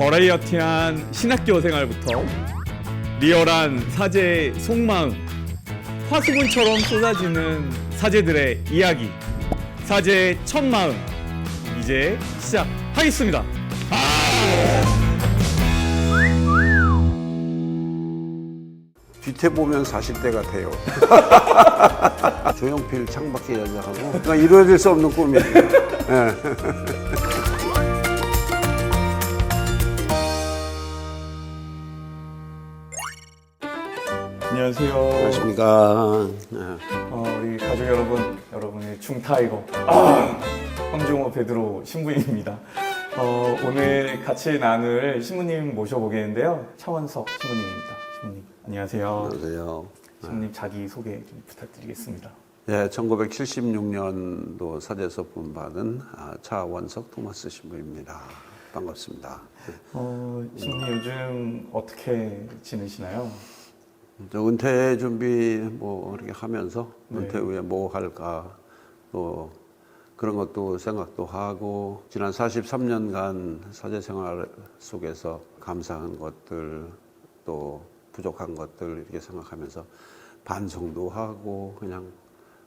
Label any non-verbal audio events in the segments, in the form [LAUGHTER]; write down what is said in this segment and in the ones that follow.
버라이어티한 신학교 생활부터 리얼한 사제의 속마음 화수분처럼 쏟아지는 사제들의 이야기 사제의 첫 마음 이제 시작하겠습니다 뒤태 보면 40대 같아요. [LAUGHS] 조용필 창밖에 여자하고 그러니까 이루어질 수 없는 꿈이에요. [LAUGHS] 안녕하세요 안녕하십니까. 예. 어, 우리 가족 여러분 여러분의 중타이거 아, 황종호 베드로 신부님입니다 어, 오늘 같이 나눌 신부님 모셔보겠는데요 차원석 신부님입니다 신부님 안녕하세요 안녕하세요. 신부님 자기 소개 좀 부탁드리겠습니다 예, 1976년도 사제서품 받은 아, 차원석 토마스 신부입니다. 반갑습니다. 어, 신부님 요즘 어떻게 지내시나요? 저 은퇴 준비 뭐 이렇게 하면서 네. 은퇴 후에 뭐 할까 또 그런 것도 생각도 하고 지난 43년간 사제 생활 속에서 감사한 것들 또 부족한 것들 이렇게 생각하면서 반성도 하고 그냥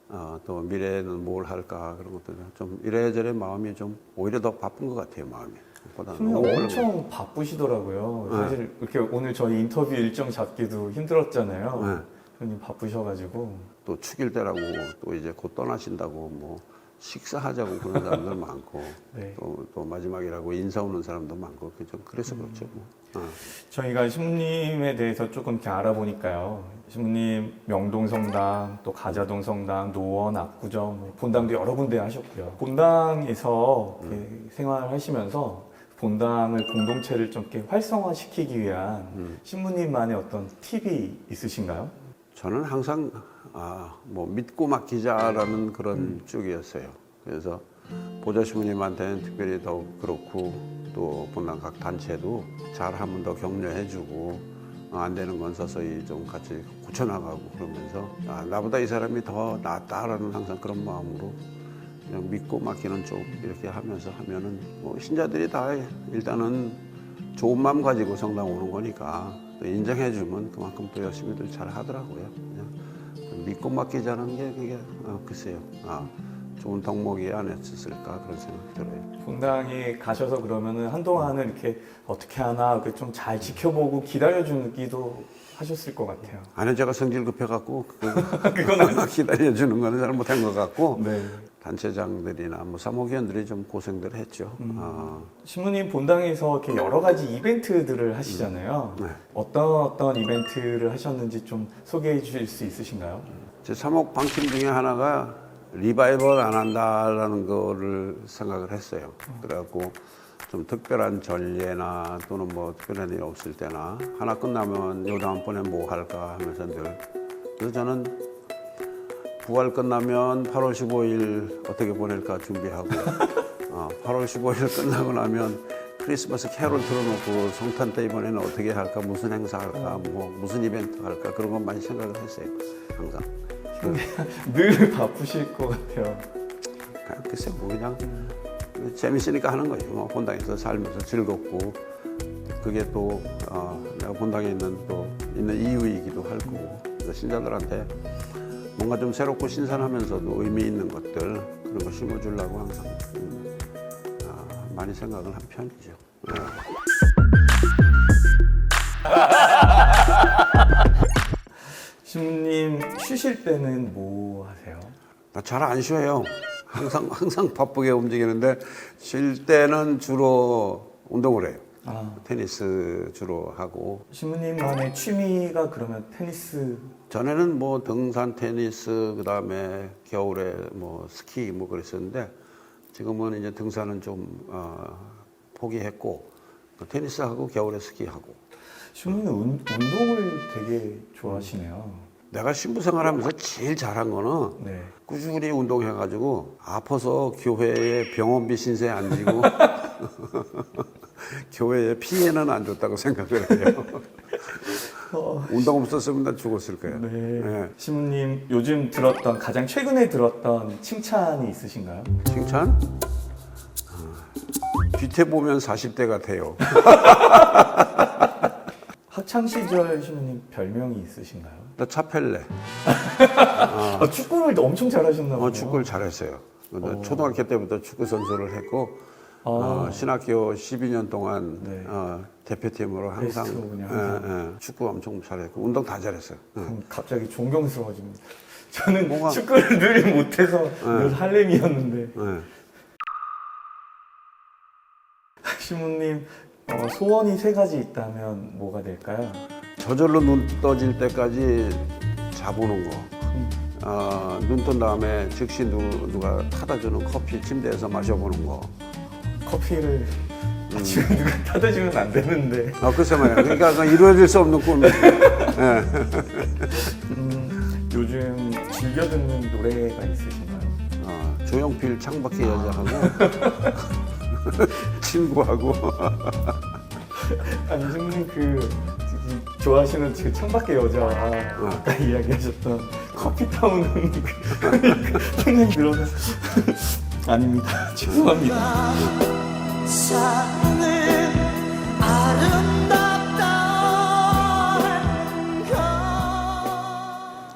어, 또 미래에는 뭘 할까 그런 것들 좀 이래저래 마음이 좀 오히려 더 바쁜 것 같아요 마음이. 너무 엄청 바쁘시더라고요 네. 사실 이렇게 오늘 저희 인터뷰 일정 잡기도 힘들었잖아요 네. 신부님 바쁘셔가지고 또 축일 때라고 또 이제 곧 떠나신다고 뭐 식사하자고 그런 사람들 많고 [LAUGHS] 네. 또, 또 마지막이라고 인사 오는 사람도 많고 그좀 그래서 그렇죠 뭐. 어. 저희가 신부님에 대해서 조금 이렇게 알아보니까요. 신부님 명동성당, 또 가자동성당, 노원, 압구정, 뭐 본당도 여러 군데 하셨고요. 본당에서 이렇게 생활하시면서 본당을 공동체를 좀 이렇게 활성화시키기 위한 신부님만의 어떤 팁이 있으신가요? 저는 항상 아, 뭐 믿고 맡기자라는 그런 쪽이었어요. 그래서 보좌 신부님한테는 특별히 더욱 그렇고 또 본당 각 단체도 잘 하면 더 격려해주고 어, 안 되는 건 서서히 좀 같이 고쳐나가고 그러면서 아, 나보다 이 사람이 더 낫다라는 항상 그런 마음으로 그냥 믿고 맡기는 쪽 이렇게 하면서 하면은 뭐 신자들이 다 일단은 좋은 마음 가지고 성당 오는 거니까 또 인정해주면 그만큼 또 열심히들 잘 하더라고요. 믿고 맡기자는 게 그게 어, 글쎄요. 아, 좋은 덕목이 아니었을까 그런 생각 들어요. 본당에 가셔서 그러면은 한동안은 이렇게 어떻게 하나 좀잘 지켜보고 기다려주기도 하셨을 것 같아요. 아니 제가 성질 급해갖고 [LAUGHS] 그건 아니에요. [LAUGHS] 기다려주는 거는 잘못한 것 같고 네. 단체장들이나 뭐 사목위원들이 좀 고생들 했죠. 음. 아, 신부님 본당에서 이렇게 여러 가지 이벤트들을 하시잖아요. 네. 어떤 어떤 이벤트를 하셨는지 좀 소개해 주실 수 있으신가요? 제 사목 방침 중에 하나가 리바이벌 안 한다라는 거를 생각을 했어요. 그래갖고 좀 특별한 전례나 또는 뭐 특별한 일 없을 때나 하나 끝나면 요 다음번에 뭐 할까 하면서 늘 그래서 저는 부활 끝나면 8월 15일 어떻게 보낼까 준비하고 어, 8월 15일 끝나고 나면 크리스마스 캐롤 틀어놓고 성탄 때 이번에는 어떻게 할까 무슨 행사 할까 뭐 무슨 이벤트 할까 그런 것 많이 생각을 했어요 항상 늘 바쁘실 것 같아요. 그냥 글쎄 뭐 그냥 재밌으니까 하는 거죠. 뭐 본당에서 살면서 즐겁고 그게 또 어, 내가 본당에 있는 또 있는 이유이기도 할 거고 그래서 신자들한테 뭔가 좀 새롭고 신선하면서도 의미 있는 것들 그런 거 심어주려고 항상 음, 아, 많이 생각을 한 편이죠. 네. [LAUGHS] 신부님 쉬실 때는 뭐 하세요? 나 잘 안 쉬어요. 항상 항상 바쁘게 움직이는데 쉴 때는 주로 운동을 해요. 아, 테니스 주로 하고 신부님만의 취미가 그러면 테니스 전에는 뭐 등산, 테니스, 그 다음에 겨울에 뭐 스키 뭐 그랬었는데 지금은 이제 등산은 좀 어, 포기했고 또 테니스하고 겨울에 스키하고 신부님 운, 운동을 되게 좋아하시네요. 내가 신부 생활하면서 제일 잘한 거는 네. 꾸준히 운동해가지고 아파서 교회에 병원비 신세 안 지고 [LAUGHS] 교회에 피해는 안 줬다고 생각을 해요. 어, 운동 없었으면 나 죽었을 거예요. 네. 네. 신부님 요즘 들었던 가장 최근에 들었던 칭찬이 있으신가요? 칭찬? 어, 뒤태 보면 40대 같아요. [LAUGHS] 학창 시절 신부님 별명이 있으신가요? 나 차펠레. [LAUGHS] 아, 축구를 엄청 잘하셨나 보네요. 어, 축구를 잘했어요. 근데 초등학교 때부터 축구 선수를 했고 아. 어, 신학교 12년 동안 네. 어, 대표팀으로 항상 베스트로 그냥 예, 항상. 예, 축구 엄청 잘했고 운동 다 잘했어요. 예. 갑자기 존경스러워집니다. 저는 뭐가- 축구를 늘 못해서 늘 할렘이었는데 예. 신부님 어, 소원이 세 가지 있다면 뭐가 될까요? 저절로 눈 떠질 때까지 자보는 거. 어, 눈뜬 다음에 즉시 누, 누가 타다 주는 커피 침대에서 마셔보는 거. 커피를 아침에 누가 타다 주면 안 되는데 아, 글쎄 말이야. 그러니까 그건 이루어질 수 없는 꿈이에요. 음, 요즘 즐겨 듣는 노래가 있으신가요? 어, 조용필 창밖에 여자하고 [LAUGHS] [LAUGHS] 친구하고. 아니 신부님 그 이- 좋아하시는 그 창밖의 여자 아까 이야기하셨던 커피타운은 그 생각이 들어서 [LAUGHS] 아닙니다. [LAUGHS] 죄송합니다. 사랑은 아름답다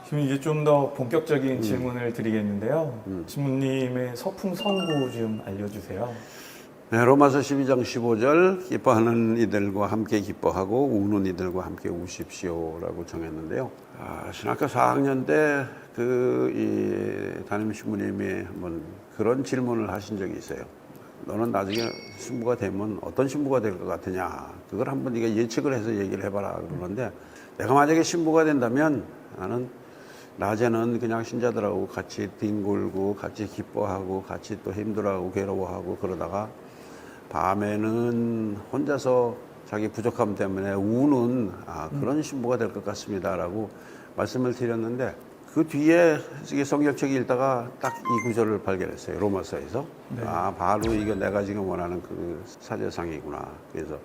지금 이제 좀 더 본격적인 질문을 드리겠는데요. 신부님의 서품 성구 좀 알려주세요 네, 로마서 12장 15절 기뻐하는 이들과 함께 기뻐하고 우는 이들과 함께 우십시오라고 정했는데요. 아, 신학교 4학년 때그이 담임 신부님이 한번 그런 질문을 하신 적이 있어요. 너는 나중에 신부가 되면 어떤 신부가 될 것 같으냐? 그걸 한번 네가 예측을 해서 얘기를 해봐라 그러는데 내가 만약에 신부가 된다면 나는 낮에는 그냥 신자들하고 같이 뒹굴고 같이 기뻐하고 같이 또 힘들어하고 괴로워하고 그러다가 밤에는 혼자서 자기 부족함 때문에 우는 아, 그런 신부가 될 것 같습니다라고 말씀을 드렸는데 그 뒤에 성경책 읽다가 딱 이 구절을 발견했어요 로마서에서. 아 바로 이게 내가 지금 원하는 그 사제상이구나. 그래서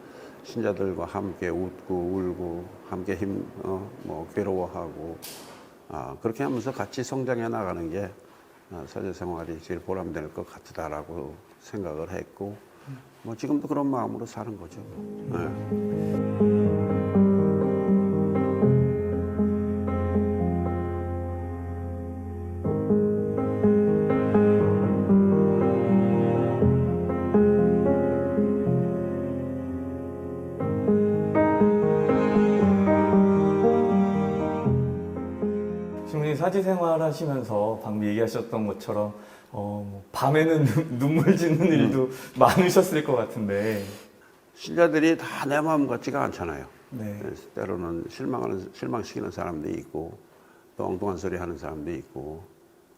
신자들과 함께 웃고 울고 함께 힘뭐 괴로워하고 아, 그렇게 하면서 같이 성장해 나가는 게 아, 사제 생활이 제일 보람될 것 같다라고 생각을 했고 뭐 지금도 그런 마음으로 사는 거죠. 네. 사제생활 하시면서 방금 얘기하셨던 것처럼 어, 뭐 밤에는 [LAUGHS] 눈- 눈물 짓는 일도 [LAUGHS] 많으셨을 것 같은데 신자들이 다 내 마음 같지가 않잖아요. 네. 그래서 때로는 실망하는 실망시키는 사람도 있고 또 엉뚱한 소리 하는 사람도 있고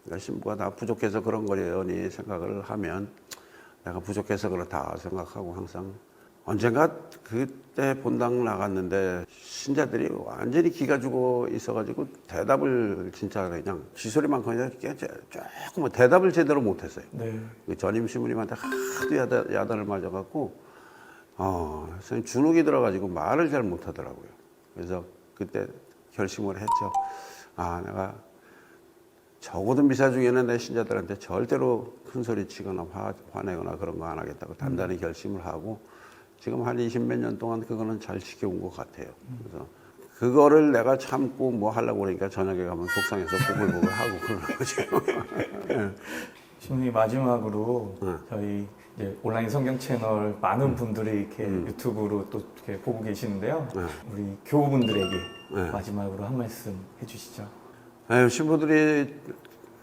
그러니까 신부가 다 부족해서 그런 거려니 생각을 하면 내가 부족해서 그렇다 생각하고 항상 언젠가 그때 본당 나갔는데 신자들이 완전히 기가 죽어 있어가지고 대답을 진짜 그냥 쥐소리만 그냥 깨- 조금 뭐 대답을 제대로 못했어요. 네. 그 전임 신부님한테 하도 야단, 야단을 맞아갖고 어, 선생님 주눅이 들어가지고 말을 잘 못하더라고요. 그래서 그때 결심을 했죠. 아, 내가 적어도 미사 중에는 내 신자들한테 절대로 큰 소리 치거나 화, 화내거나 그런 거 안 하겠다고 단단히 결심을 하고 지금 한 20몇 년 동안 그거는 잘 지켜온 것 같아요. 그래서 그거를 내가 참고 뭐 하려고 그러니까 저녁에 가면 속상해서 부글부글 하고 그러는 거죠. [LAUGHS] 신부님 마지막으로 네. 저희 온라인 성경 채널 많은 분들이 이렇게 유튜브로 또 이렇게 보고 계시는데요. 네. 우리 교우분들에게 네. 마지막으로 한 말씀 해주시죠. 에휴, 신부들이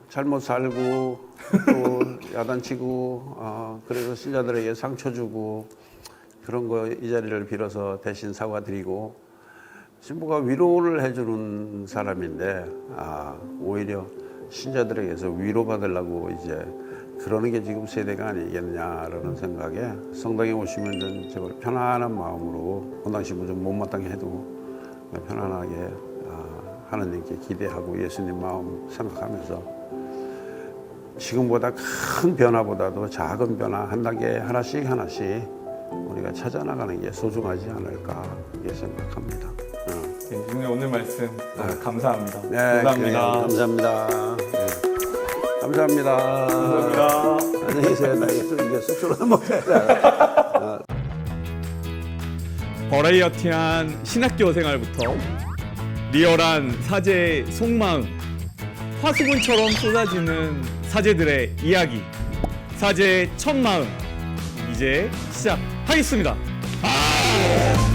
잘못 살고 또 [LAUGHS] 야단치고 어, 그래서 신자들에게 상처 주고 그런 거 이 자리를 빌어서 대신 사과드리고 신부가 위로를 해주는 사람인데 아, 오히려 신자들에게서 위로받으려고 이제 그러는 게 지금 세대가 아니겠느냐라는 생각에 성당에 오시면 좀 제발 편안한 마음으로 본당 신부 좀 못마땅해 해도 편안하게 아, 하나님께 기대하고 예수님 마음 생각하면서 지금보다 큰 변화보다도 작은 변화 한 단계 하나씩 하나씩 우리가 찾아나가는 게 소중하지 않을까 그렇게 생각합니다. 어. 네, 신부님 오늘 말씀 너무 감사합니다. 네, 감사합니다. 네, 감사합니다. 네. 감사합니다. 감사합니다. 안녕히 계세요. 나 이제 쑥쑥 먹어야 돼. 버라이어티한 신학교 생활부터 리얼한 사제의 속마음, 화수분처럼 쏟아지는 사제들의 이야기, 사제의 첫 마음, 이제 시작 하겠습니다. 아!